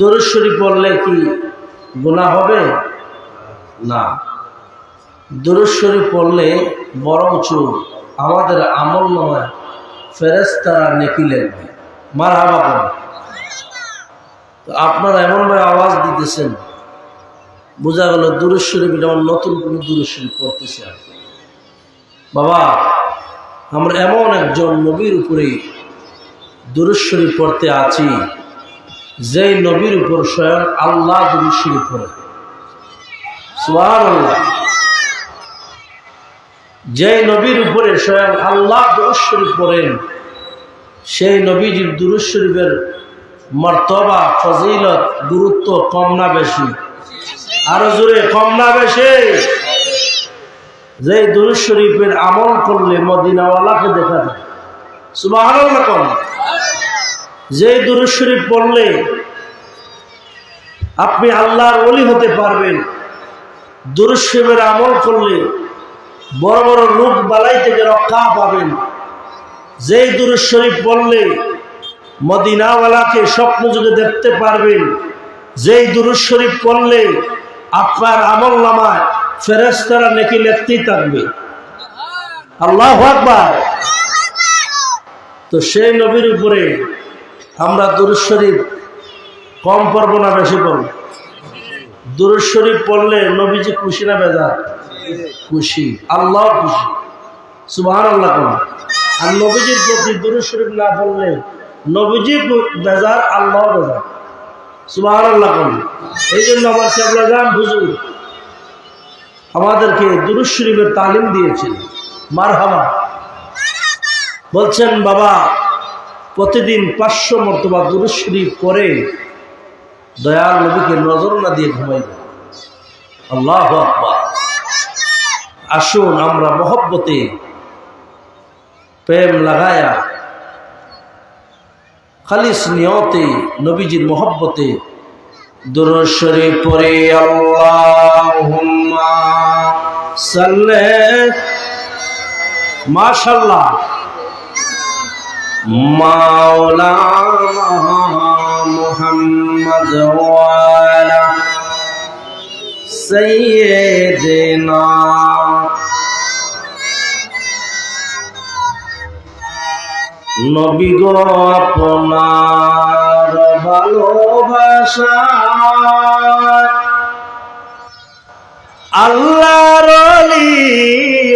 দরুশ্বরী পড়লে কি গুণা হবে? না। দরুশ্বরী পড়লে বরঞ্চ আমাদের আমল নয় ফেরেস্তারা নেকি লেখবে মার হাবা তো আপনারা এমনভাবে আওয়াজ দিতেছেন, বোঝা গেল দূরেশ্বরী যেমন নতুন কোনো দূরেশ্বরী পড়তেছে বাবা, আমরা এমন একজন নবীর উপরে দূরেশ্বরী পড়তে আছি যেই নবীর উপর স্বয়ং আল্লাহ দূরেশ্বরী পড়ে সুবহানাল্লাহ। যে নবীর উপরে স্বয়ং আল্লাহ দূরেশ্বরী পড়েন সেই নবীজির দূরেশ্বরীফের মর্তবা, ফজিলত, গুরুত্ব কম না বেশি। আরও জোরে, কম না বেশি। যে দুরুদ শরীফের আমল করলে মদিনাওয়ালাকে দেখা যায়। সুবাহ কম যে দুরুদ শরীফ পড়লে আপনি আল্লাহর অলি হতে পারবেন। দুরুদ শরীফের আমল করলে বড় বড় রোগ বালাই থেকে রক্ষা পাবেন। যেই দুরুদ শরীফ পড়লে মদিনাওয়ালাকে স্বপ্ন যুগে দেখতে পারবেন। যেই দুরুদ শরীফ পড়লে আপনার আমল নামায় ফেরেস্তারা নাকি লিখতেই থাকবে। আল্লাহ আকবার। তো সেই নবীর উপরে আমরা দুরুদ শরীফ, কম পড়ব না, বেশি পড়ব? দুরুদ শরীফ পড়লে নবীজি খুশি না বেজার? খুশি। আল্লাহ খুশি। সুবাহ আল্লাহ কোন আর নবীজির প্রতি দুরুদ শরীফ না পড়লে নবীজি বেজার, আল্লাহ বেজার। সুবাহ আল্লাহ কোন এই জন্য আমার চাবলা যান হুজুর আমাদেরকে দুরুদ শরীফের তালিম দিয়েছেন। মার হামা বলছেন, বাবা প্রতিদিন পাঁচশো মর্তবা দুরুদ শরীফ করে দয়াল নবীকে নজর না দিয়ে ঘুমাইব আল্লাহ আসুন আমরা মহব্বতে প্রেম লাগায়া, খালিস নিয়তে নবীজির মহব্বতে দুরুশ্বরী পরে সাল্লে। মাশাল্লাহ মাওলানা মুহাম্মদ ওয়ালা সাইয়্যিদিনা নবী গো আপনার ভালোবাসা আল্লাহর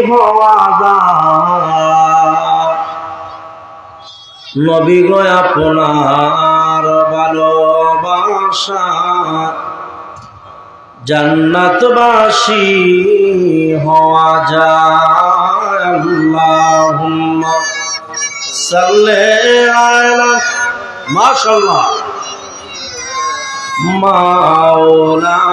হওয়া যায়। নবী গো আপনার ভালোবাসা। জান্নাতবাসী হওয়া যায় আল্লাহুম্মা। সাল্লে মাওলানা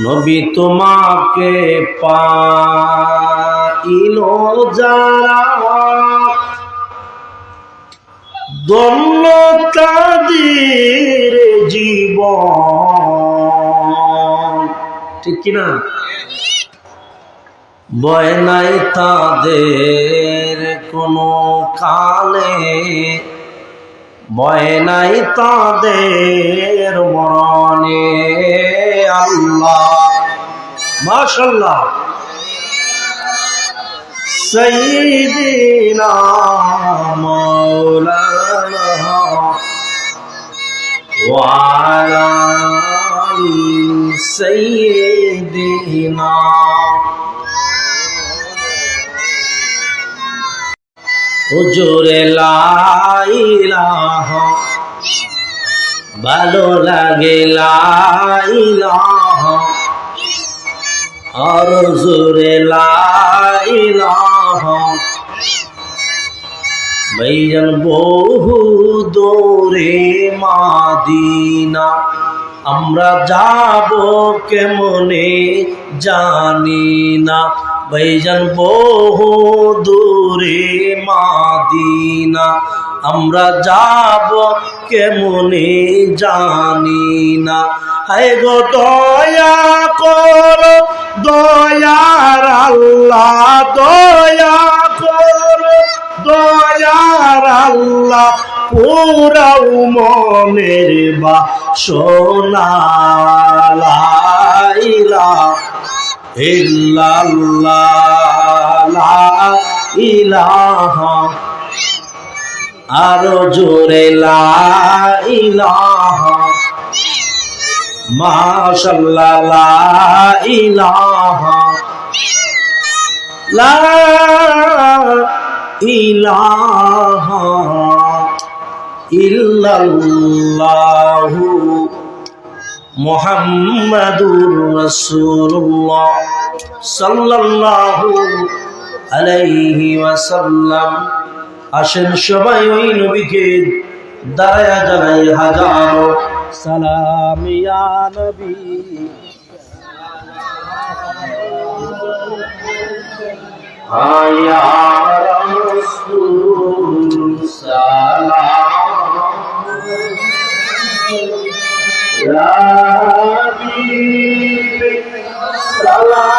নবী তোমাকে পাইলো যারা দন্য তাদের জীবন। ঠিক কিনা? বয় নাই তাদের কোনো কালে। ময়নাই তাদের মরণে আল্লাহ। মাশাল্লাহ সঈদিনা মৌলানা ওয়ালা সঈদিনা হুজুরে লাইলাহ ভালো লাগে লাইলাহ আর জোরে লাইলাহ ভাইজান বহু দূরে মাদিনা। আমরা যাব কেমনে জানি না। বৈজন বহু দূরে মাদিনা। আমরা যাব কেমনে জানি না। হায় গো, দয়া কর, দয়ার আল্লাহ, দয়া কর, দয়া পুরাও মনের বা সোনালাইলা ইল্লাল্লাহ ইলাহা আরও জোরে ইলাহা মাশাল্লাহ ইলাহা লা ইলাহা ইল্লাল্লাহু মুহাম্মাদুর রাসূলুল্লাহ সাল্লাল্লাহু আলাইহি ওয়াসাল্লাম। আসেন সবাই ওই নবীকে দাঁড়ায়া জানাই হাজারো সালাম, ইয়া নবী। আয়া রাসূল সালাম ইয়া হাবিবি সালাম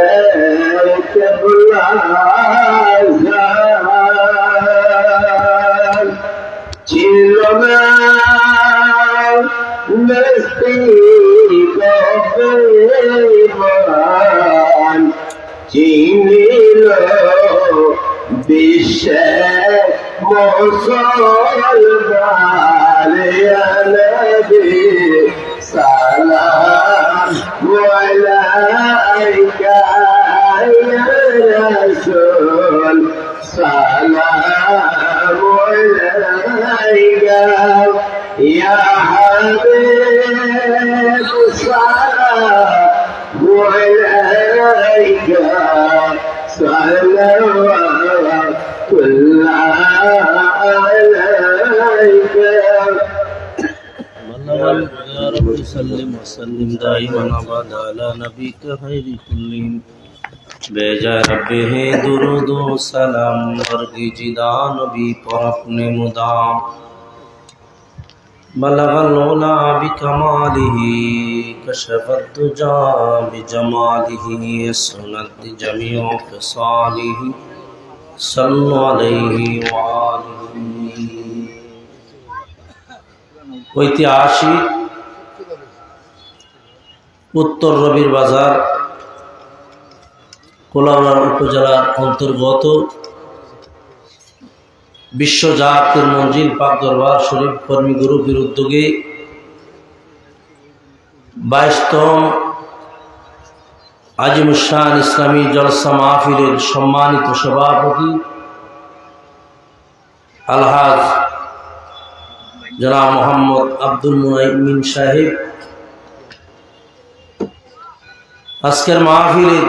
ছিল না চিনিল বিশ্বে মুসলমান নবী সালাম الرسول سلام عليك. يا حبيب سلام عليك. صلوات الله عليك. اللهم صل وسلم دائما ابدا على نبيك خير كلين বেজা রব্বে হে দুরুদ ও সালাম বর্গি জিদা নবী পর আপনে মুদাম بلغ العلا بكماله كشف الدجى بجماله سنت جميع خصاله صلوا عليه وآله ঐতিহাসিক উত্তর রবির বাজার কোলাউড়া উপজেলার অন্তর্গত বিশ্ব জাতীয় মঞ্জিল পাক দরবার শরীফ কর্মী গ্রুপের উদ্যোগে বাইশতম আজিমুসান ইসলামী জলসা মাহফিলের সম্মানিত সভাপতি আলহাজ জনাব মোহাম্মদ আব্দুল মুনাইমিন সাহেব। আজকের মাহফিলের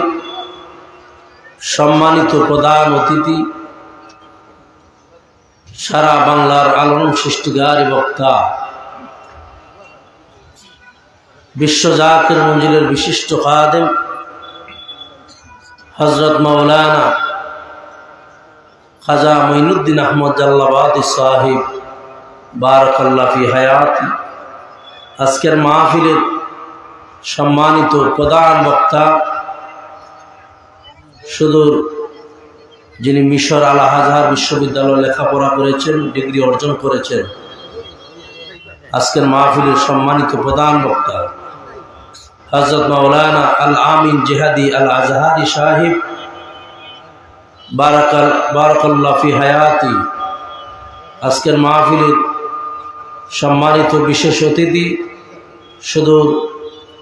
সম্মানিত প্রধান অতিথি, সারা বাংলার আলোড়ন সৃষ্টিকার বক্তা বিশ্বজাতের মঞ্জিলের বিশিষ্ট খাদেম হজরত মৌলানা খাজা মঈনুদ্দিন আহমদ জাল্লাবাদ সাহিব বারকাল্লাফি হায়াতি। আজকের মাহফিলের সম্মানিত প্রধান বক্তা সুদূর যিনি মিশর আল আজহার বিশ্ববিদ্যালয়ে লেখাপড়া করেছেন, ডিগ্রি অর্জন করেছেন, আজকের মাহফিলের সম্মানিত প্রধান বক্তা হজরত মৌলানা আল আমিন জেহাদি আল আজহারি সাহিব, বারাকাল বারাকাল্লাফি হায়াতি। আজকের মাহফিলের সম্মানিত বিশেষ অতিথি শুধু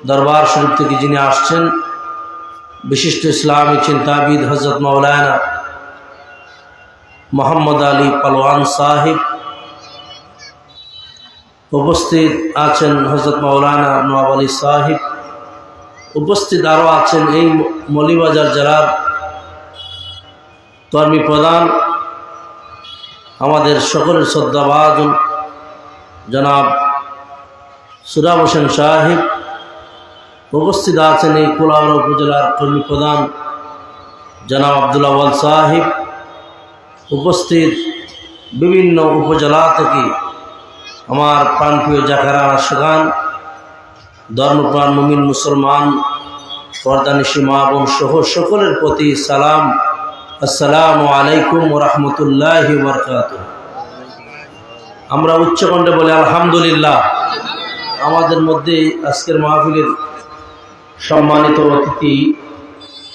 দরবার শরীফ থেকে যিনি আসছেন বিশিষ্ট ইসলামী চিন্তাবিদ হজরত মৌলানা মোহাম্মদ আলী পালোয়ান সাহিব উপস্থিত আছেন হজরত মৌলানা নওয়াব আলী সাহিব। উপস্থিত আরও আছেন এই মলিবাজার জেলার কর্মী প্রধান, আমাদের সকলের শ্রদ্ধাবাদ জনাব সুরাব হোসেন সাহেব। উপস্থিত আছেন এই কোলাউড়া উপজেলার কর্মী প্রধান জনাব আবদুল আওয়াল সাহেব। উপস্থিত বিভিন্ন উপজেলা থেকে আমার প্রাণপ্রিয় জাকারা আশগান ধর্মপ্রাণ মুমিন মুসলমান পর্দানিসী মা বোন সহ সকলের প্রতি সালাম। আসসালামু আলাইকুম রহমতুল্লাহ বরকাত আমরা উচ্চকণ্ঠে বলে, আলহামদুলিল্লাহ। আমাদের মধ্যে আজকের মাহফিলের সম্মানিত অতিথি,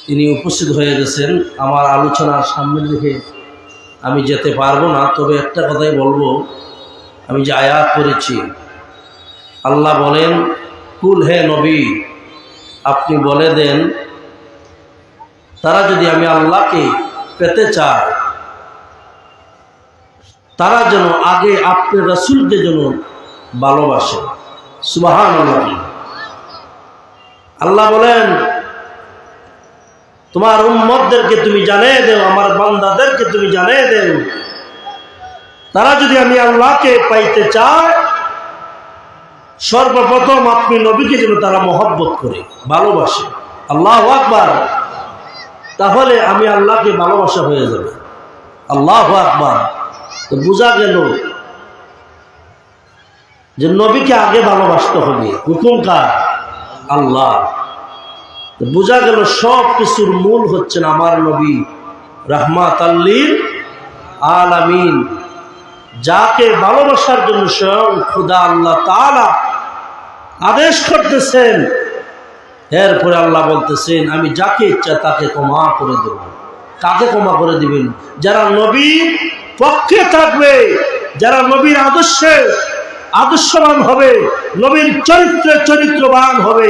তিনি উপস্থিত হয়ে গেছেন। আমার আলোচনার সামনে দেখে আমি যেতে পারব না, তবে একটা কথাই বলব। আমি যে আয়াত করেছি আল্লাহ বলেন, কুল হে নবী, আপনি বলে দেন, তারা যদি আমি আল্লাহকে পেতে চায়, তারা যেন আগে আপনি রসুলকে যেন ভালোবাসে। সুবাহান আল্লাহ আল্লাহ বলেন, তোমার উম্মতদেরকে তুমি জানিয়ে দেও, আমার বান্দাদেরকে তুমি জানিয়ে দেও। তারা যদি আমি আল্লাহকে পাইতে চায়, সর্বপ্রথম আপনি নবীকে যেন তারা মহব্বত করে, ভালোবাসে। আল্লাহ আকবার। তাহলে আমি আল্লাহকে ভালোবাসা হয়ে যাবে। আল্লাহ আকবার। তো বোঝা গেল যে নবীকে আগে ভালোবাসতে হবে। হুকুম কার? আল্লাহ। বোঝা গেল সব কিছুর মূল হচ্ছেন আমার নবী রাহমাত আল্লির আলামিন। যাকে ভালোবাসার জন্য স্বয়ং খুদা আল্লাহ তালা আদেশ করতেছেন। এরপরে আল্লাহ বলতেছেন, আমি যাকে ইচ্ছা তাকে ক্ষমা করে দেব। কাকে ক্ষমা করে দিবেন? যারা নবীর পক্ষে থাকবে, যারা নবীর আদর্শে আদর্শবান হবে, নবীর চরিত্রে চরিত্রবান হবে।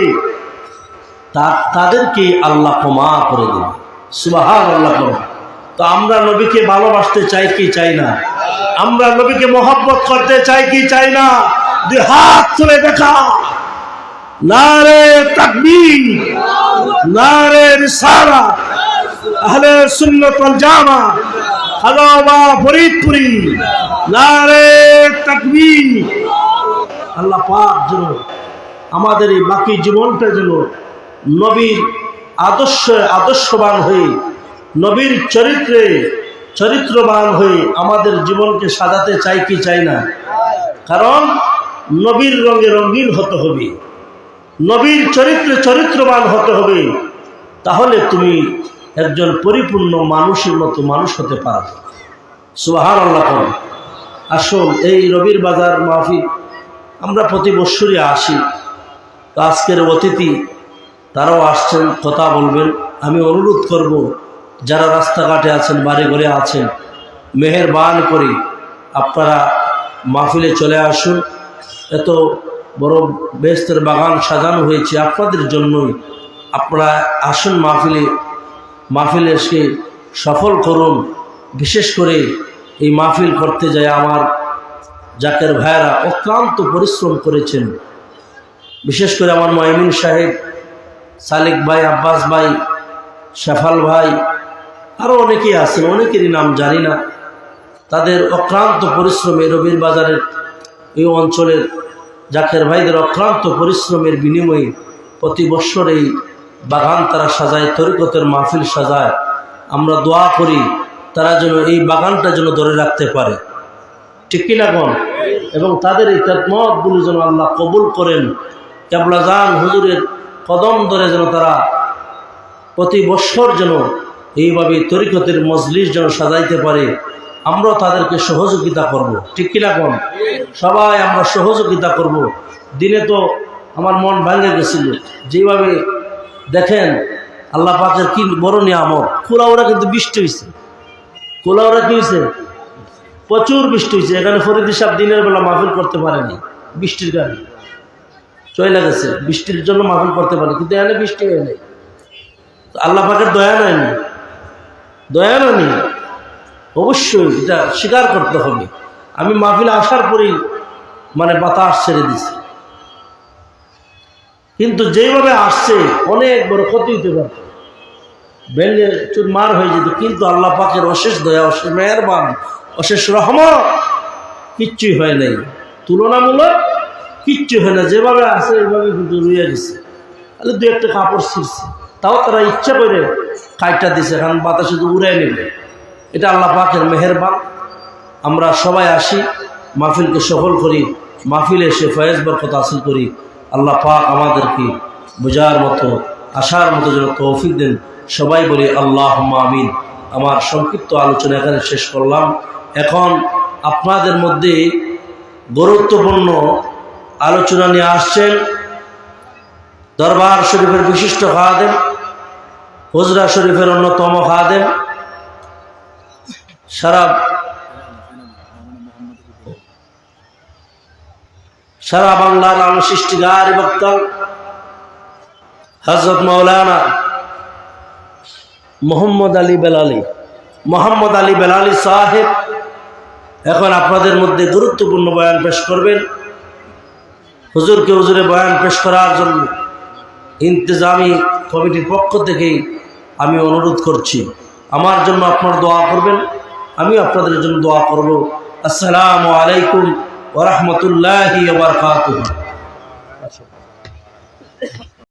তা, তাদেরকে আল্লাহ ক্ষমা করে দেবে সুবাহ আল্লাহ ক্ষমা তো আমরা নবীকে ভালোবাসতে চাই কি চাই না? আমরা নবীকে মোহাব্বত করতে চাই কি চাই না? দুই হাত তুলে দেখা। নারে তাকবীর, নারে রিসালা, আহলে সুন্নাত ওয়াল জামা হালাওয়া ফরিদপুরি, নারে তাকবীর। আল্লাহ পাক যেন আমাদের এই বাকি জীবনটা যেন নবীর আদর্শ আদর্শবান হয়ে, নবীর চরিত্রে চরিত্রবান হয়ে আমাদের জীবনকে সাজাতে চাই কি চাই না? কারণ নবীর রঙে রঙিন হতে হবে, নবীর চরিত্রে চরিত্রবান হতে হবে, তাহলে তুমি একজন পরিপূর্ণ মানুষের মতো মানুষ হতে পারবে। সুহার আল্লাহ আসল এই রবির বাজার মাহফিল আমরা প্রতি বৎসরই আসি। আজকের অতিথি, তারাও আসছেন, কথা বলবেন। আমি অনুরোধ করব, যারা রাস্তাঘাটে আছেন বাড়ি ঘরে আছেন, মেহেরবান করি আপনারা মাহফিলে চলে আসুন। এত বড় বেস্তের বাগান সাজানো হয়েছে, আপনাদের জন্যই আপনারা আসুন মাহফিলে। মাহফিলে এসে সফল করুন। বিশেষ করে এই মাহফিল করতে যায় আমার জাকের ভাইয়েরা অক্লান্ত পরিশ্রম করেছেন। বিশেষ করে আমার ময়মিন সাহেব, সালিক ভাই, আব্বাস ভাই, শেফাল ভাই আরও অনেকেই আছেন, অনেকেরই নাম জানি না। তাদের অক্লান্ত পরিশ্রমে রবির বাজারের এই অঞ্চলের জাকের ভাইদের অক্লান্ত পরিশ্রমের বিনিময়ে প্রতি বৎসর এই বাগান তারা সাজায়, তরিকতের মাহফিল সাজায়। আমরা দোয়া করি তারা যেন এই বাগানটা যেন ধরে রাখতে পারে। ঠিক কিনা কোন? এবং তাদের এই তৎমতগুলো যেন আল্লাহ কবুল করেন। কেবলাজান হুজুরের কদম ধরে যেন তারা প্রতি বৎসর যেন এইভাবে তরিকতের মজলিস যেন সাজাইতে পারে, আমরাও তাদেরকে সহযোগিতা করব। ঠিক কিনা? কম সবাই আমরা সহযোগিতা করব। দিনে তো আমার মন ভাঙে গেছিল। যেভাবে দেখেন, আল্লাহ পাকের কি বড় নিয়ামত। কুলাউরা কিন্তু বৃষ্টি হয়েছে কুলাউরা কি হয়েছে প্রচুর বৃষ্টি হয়েছে। এখানে ফরিদি সাহেব দিনের বেলা মাহফিল করতে পারেনি। বৃষ্টির কারণে। চলে গেছে। বৃষ্টির জন্য মাহফিল করতে পারে কিন্তু এখানে বৃষ্টি হয় নাই। আল্লাহ পাকের দয়া নয়নি দয়া নয়নি অবশ্যই এটা স্বীকার করতে হবে। আমি মাহফিলে আসার পরেই মানে বাতাস ছেড়ে দিছি কিন্তু যেভাবে আসছে, অনেক বড় ক্ষতি হতে পারত ভেঙে চুর মার হয়ে যেত, কিন্তু আল্লাহ পাকের অশেষ দয়া, অশেষ মেহরবান অশেষ রহমত। কিচ্ছুই হয় নাই। তুলনামূলক কিচ্ছু হয় না। যেভাবে আছে এইভাবে কিন্তু রুয়ে গেছে তাহলে দু একটা কাপড় ছিঁড়ছে। তাও তারা ইচ্ছা করে কাইটটা দিছে, কারণ বাতাসে তো উড়াই নেবে। এটা আল্লাহ পাকের মেহেরবান। আমরা সবাই আসি, মাহফিলকে সফল করি, মাহফিলে এসে ফয়েজ বরকত হাসিল করি। আল্লাহ পাক আমাদেরকে বোঝার মতো, আসার মতো যেন তৌফিক দেন। সবাই বলি আল্লাহ আমিন। আমার সংক্ষিপ্ত আলোচনা এখানে শেষ করলাম। এখন আপনাদের মধ্যে গুরুত্বপূর্ণ আলোচনা নিয়ে আসছেন দরবার শরীফের বিশিষ্ট খাদেম, হজরা শরীফের অন্যতম খাদেম। সারা সারা বাংলার সৃষ্টিগার বক্তা হজরত মৌলানা মোহাম্মদ আলী বেলালি, মোহাম্মদ আলী বেলালি সাহেব এখন আপনাদের মধ্যে গুরুত্বপূর্ণ বয়ান পেশ করবেন। হুজুরকে হুজুরে বয়ান পেশ করার জন্য ইন্তজামী কমিটির পক্ষ থেকেই আমি অনুরোধ করছি। আমার জন্য আপনার দোয়া করবেন, আমিও আপনাদের জন্য দোয়া করব। আসসালামু আলাইকুম ওরহমতুল্লাহ ওবরকাতুহ